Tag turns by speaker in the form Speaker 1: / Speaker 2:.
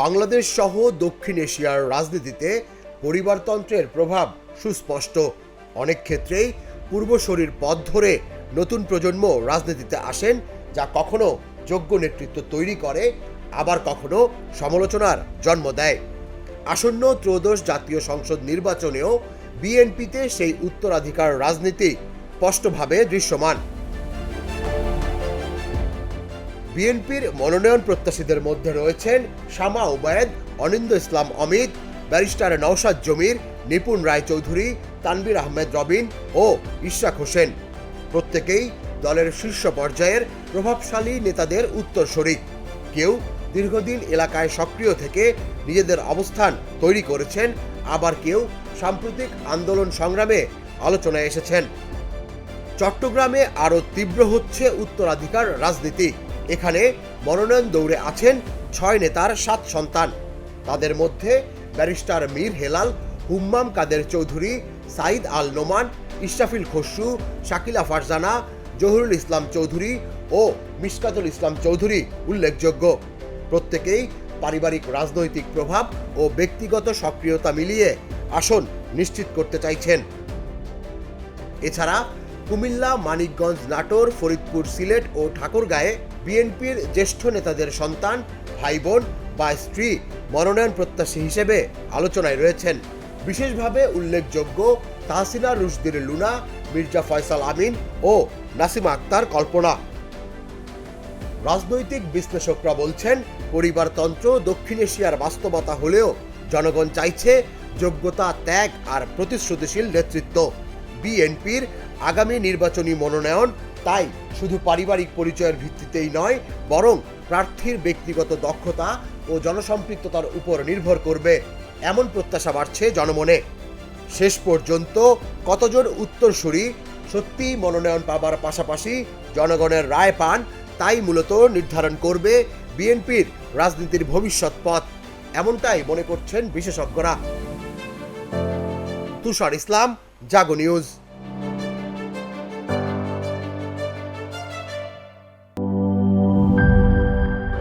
Speaker 1: বাংলাদেশ সহ দক্ষিণ এশিয়ার রাজনীতিতে পরিবারতন্ত্রের প্রভাব সুস্পষ্ট। অনেক ক্ষেত্রেই পূর্বশরীর পথ ধরে নতুন প্রজন্ম রাজনীতিতে আসেন, যা কখনো যোগ্য নেতৃত্ব তৈরি করে, আবার কখনো সমালোচনার জন্ম দেয়। আসন্ন ত্রয়োদশ জাতীয় সংসদ নির্বাচনেও বিএনপিতে সেই উত্তরাধিকার রাজনীতি স্পষ্টভাবে দৃশ্যমান। বিএনপির মনোনয়ন প্রত্যাশীদের মধ্যে রয়েছেন শামা ওবায়দ, অনিন্দ ইসলাম অমিত, ব্যারিস্টার নওশাদ জমির, নিপুণ রায়চৌধুরী তানবির আহমেদ রবিন ও ইশরাক হোসেন। প্রত্যেকেই দলের শীর্ষ পর্যায়ের প্রভাবশালী নেতাদের উত্তরসূরি কেউ দীর্ঘদিন এলাকায় সক্রিয় থেকে নিজেদের অবস্থান তৈরি করেছেন, আবার কেউ সাম্প্রতিক আন্দোলন সংগ্রামে আলোচনায় এসেছেন। চট্টগ্রামে আরও তীব্র হচ্ছে উত্তরাধিকার রাজনীতি। এখানে মনোনয়ন দৌড়ে আছেন ছয় নেতার সাত সন্তান। তাদের মধ্যে ব্যারিস্টার মীর হেলাল, হুম্মাম কাদের চৌধুরী, সাইদ আল নোমান, ইশরাফিল খসরু, শাকিলা ফারজানা, জহুরুল ইসলাম চৌধুরী ও মিশকাতুল ইসলাম চৌধুরী উল্লেখযোগ্য। প্রত্যেকেই পারিবারিক রাজনৈতিক প্রভাব ও ব্যক্তিগত সক্রিয়তা মিলিয়ে আসন নিশ্চিত করতে চাইছেন। এছাড়া কুমিল্লা, মানিকগঞ্জ, নাটোর, ফরিদপুর, সিলেট ও ঠাকুরগাঁয়ে বিএনপির জ্যেষ্ঠ নেতাদের সন্তান ভাই বোন বা স্ত্রী মনোনয়ন প্রত্যাশী হিসেবে আলোচনায় রয়েছেন। বিশেষভাবে উল্লেখযোগ্য তাহসিনা রুশদির লুনা, মির্জা ফয়সাল আমিন ও নাসিমা আক্তার কল্পনা। রাজনৈতিক বিশ্লেষকরা বলছেন, পরিবারতন্ত্র দক্ষিণ এশিয়ার বাস্তবতা হলেও জনগণ চাইছে যোগ্যতা, ত্যাগ আর প্রতিশ্রুতিশীল নেতৃত্ব। বিএনপির আগামী নির্বাচনী মনোনয়ন। তাই শুধু পারিবারিক পরিচয়ের ভিত্তিতেই নয়, বরং প্রার্থীর ব্যক্তিগত দক্ষতা ও জনসম্পৃক্ততার উপর নির্ভর করবে। এমন প্রত্যাশা বাড়ছে জনমনে। শেষ পর্যন্ত কতজন উত্তরসূরি সত্যি মনোনয়ন পাবার পাশাপাশি জনগণের রায় পান, তাই মূলত নির্ধারণ করবে বিএনপির রাজনীতির ভবিষ্যৎ পথ, এমনটাই মনে করছেন বিশেষজ্ঞরা। তুষার ইসলাম, জাগো নিউজ।